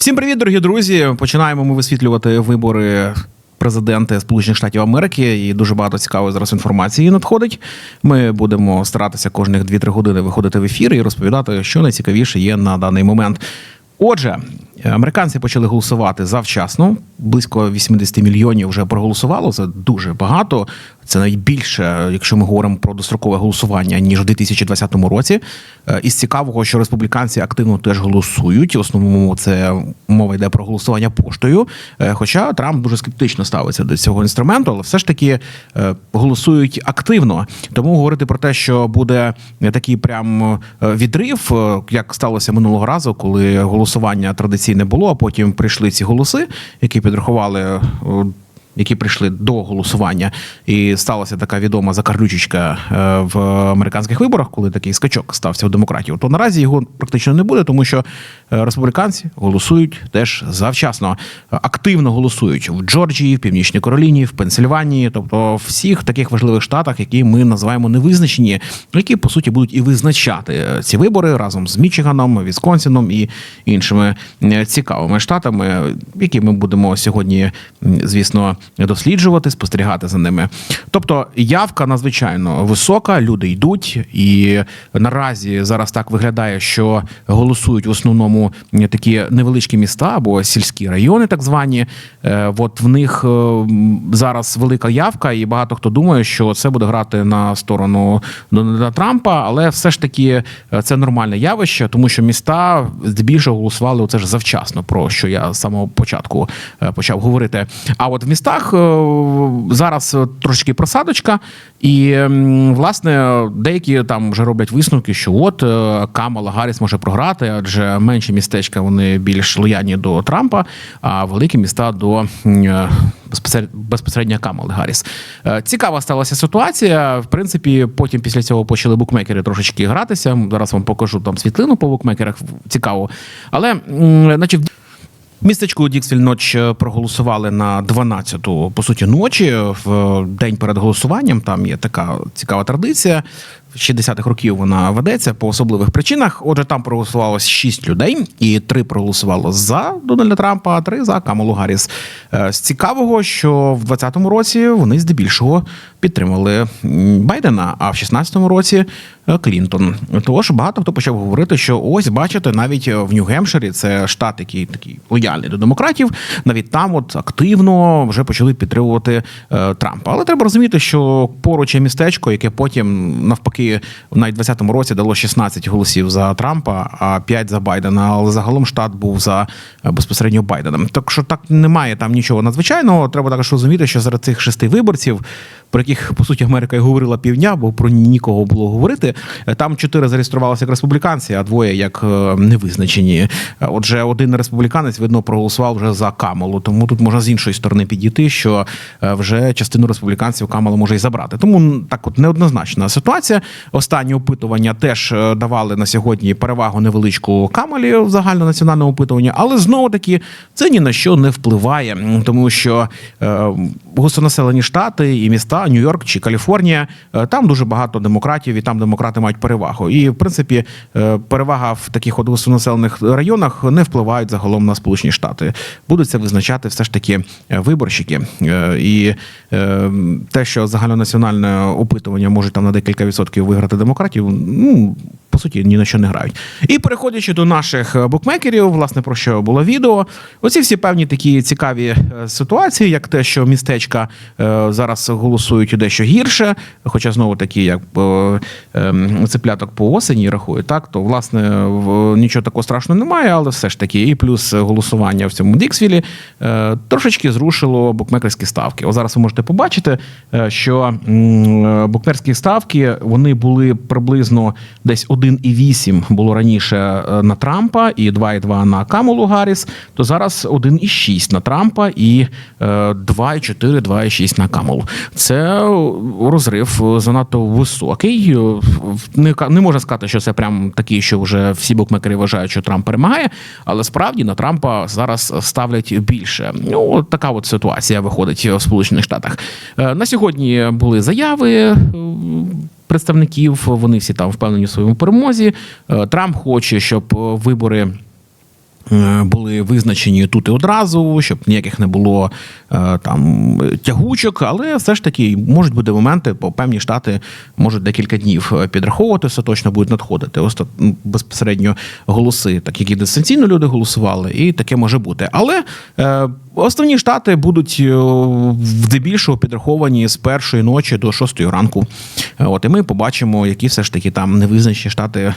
Всім привіт, дорогі друзі. Починаємо ми висвітлювати вибори президента Сполучених Штатів Америки. І дуже багато цікавої зараз інформації надходить. Ми будемо старатися кожних 2-3 години виходити в ефір і розповідати, що найцікавіше є на даний момент. Отже, американці почали голосувати завчасно. Близько 80 мільйонів вже проголосувало. Це дуже багато. Це навіть більше, якщо ми говоримо про дострокове голосування, ніж у 2020 році. Е, Із цікавого, що республіканці активно теж голосують. В основному це мова йде про голосування поштою. Е, Хоча Трамп дуже скептично ставиться до цього інструменту, але все ж таки е, голосують активно. Тому говорити про те, що буде такий прям відрив, як сталося минулого разу, коли голосування традиційне було, а потім прийшли ці голоси, які підрахували. Які прийшли до голосування, і сталася така відома закарлючечка е, в американських виборах, коли такий скачок стався у демократів. То наразі його практично не буде, тому що е, республіканці голосують теж завчасно, активно голосують в Джорджії, в Північній Кароліні, в Пенсильванії, тобто всіх таких важливих штатах, які ми називаємо невизначені, які по суті будуть і визначати е, ці вибори разом з Мічиганом, Вісконсіном і іншими цікавими штатами, які ми будемо сьогодні, звісно, досліджувати, спостерігати за ними. Тобто явка надзвичайно висока, люди йдуть, і наразі зараз так виглядає, що голосують в основному такі невеличкі міста або сільські райони, так звані. Е, От в них е, зараз велика явка, і багато хто думає, що це буде грати на сторону Дональда Трампа, але все ж таки е, це нормальне явище, тому що міста здебільшого голосували оце ж завчасно, про що я з самого початку почав говорити. А от в містах е, зараз е, трошки просадочка, і власне деякі там вже роблять висновки, що от е, Камала Гарріс може програти, адже менші містечка вони більш лояльні до Трампа, а великі міста до безпосередньо Камали Гарріс. Цікава сталася ситуація. В принципі, потім після цього почали букмекери трошечки гратися. Зараз вам покажу там світлину по букмекерах. Цікаво. Але, значить, Містечку Діксвіль ноч е, проголосували на 12-ту, по суті, ночі в день перед голосуванням. Там є така цікава традиція. В 60-х років вона ведеться по особливих причинах. Отже, там проголосувало 6 людей, і три проголосувало за Дональда Трампа, а три за Камалу Гарріс. Е, З цікавого, що в 20-му році вони здебільшого підтримали Байдена, а в 16-му році е, Клінтон. Тож багато хто почав говорити, що ось бачите, навіть в Нью-Гемпширі, це штат, який такий лояльний до демократів. Навіть там от активно вже почали підтримувати е, Трампа. Але треба розуміти, що поруч є містечко, яке потім навпаки навіть в 20-му році дало 16 голосів за Трампа, а 5 за Байдена. Але загалом штат був за е, безпосередньо Байденом. Так що так немає там нічого надзвичайного. Треба також розуміти, що серед цих шести виборців. Про яких по суті Америка і говорила півдня, бо про нікого було говорити. Е, Там чотири зареєструвалися як республіканці, а двоє як е, невизначені. Е, Отже, один республіканець видно проголосував вже за Камалу. Тому тут можна з іншої сторони підійти, що вже частину республіканців Камала може і забрати. Тому так, от неоднозначна ситуація. Останні опитування теж давали на сьогодні перевагу невеличку Камалі в загальнонаціональному опитуванні, але знову таки це ні на що не впливає, тому що густонаселені штати і міста Нью-Йорк чи Каліфорнія, е, там дуже багато демократів, і там демократи мають перевагу. І в принципі, е, перевага в таких от густонаселених районах не впливають загалом на Сполучені Штати. Будуть це визначати все ж таки е, виборщики. І те, що загальнонаціональне опитування може там на декілька відсотків виграти демократів, ну по суті ні на що не грають. І переходячи до наших букмекерів, власне про що було відео. Оці всі певні такі цікаві ситуації, як те, що містечка суперечка. Е, зараз голосують дещо гірше, хоча знову такі, як е, ем, цепляток по осені рахують, так то власне в нічого такого страшного немає, але все ж таки, і плюс голосування в цьому Діксвілі е, трошечки зрушило букмекерські ставки. О, зараз ви можете побачити, що букмекерські ставки вони були приблизно десь 1,8 було раніше на Трампа і 2,2 на Камулу Гарріс, то зараз 1,6 на Трампа і 2,4 4, 2,6 на камелу. Це розрив е, занадто високий. Е, не не можна сказати, що це прям такий, що вже всі букмекери вважають, що Трамп перемагає, але справді на Трампа зараз ставлять більше. Ну така от ситуація виходить в Сполучених Штатах. Е, на сьогодні були заяви. Представників вони всі там впевнені в своєму перемозі. Трамп хоче, щоб вибори були визначені тут і одразу, щоб ніяких не було е, там тягучок, але все ж таки можуть бути моменти, бо певні штати можуть декілька днів е, підраховувати, все точно будуть надходити. Ось безпосередньо голоси, так які дистанційно люди голосували, і таке може бути. Але е, основні штати будуть е, здебільшого підраховані з першої ночі до шостої ранку. Е, От і ми побачимо, які все ж таки там невизначені штати, е,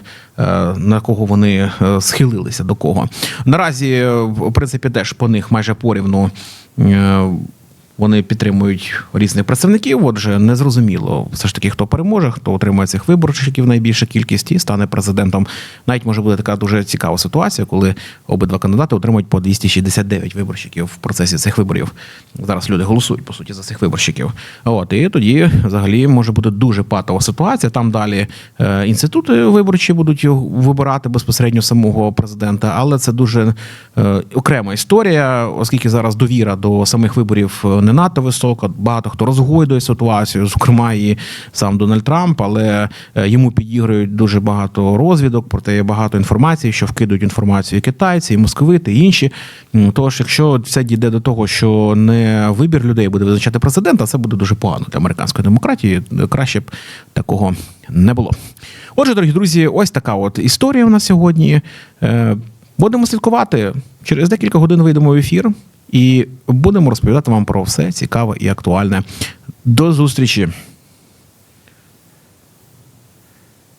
на кого вони схилилися до кого. Наразі, в принципі, теж по них майже порівну. Вони підтримують різних представників. Отже, незрозуміло все ж таки, хто переможе, хто отримає цих виборчиків найбільша кількість і стане президентом. Навіть може бути така дуже цікава ситуація, коли обидва кандидати отримують по 269 виборщиків в процесі цих виборів. Зараз люди голосують по суті за цих виборщиків. От і тоді взагалі може бути дуже патова ситуація. Там далі е, інститути виборчі будуть вибирати безпосередньо самого президента, але це дуже е, окрема історія, оскільки зараз довіра до самих виборів е, не надто висока. Багато хто розгойдує ситуацію, зокрема і сам Дональд Трамп, але е, йому підігрують дуже багато розвідок, проте є багато інформації, що вкидують інформацію і китайці, і московити, і інші. Тож, якщо це дійде до того, що не вибір людей буде визначати президента, це буде дуже погано для американської демократії. Краще б такого не було. Отже, дорогі друзі, ось така от історія у нас сьогодні. Е, Будемо слідкувати. Через декілька годин вийдемо в ефір і будемо розповідати вам про все цікаве і актуальне. До зустрічі!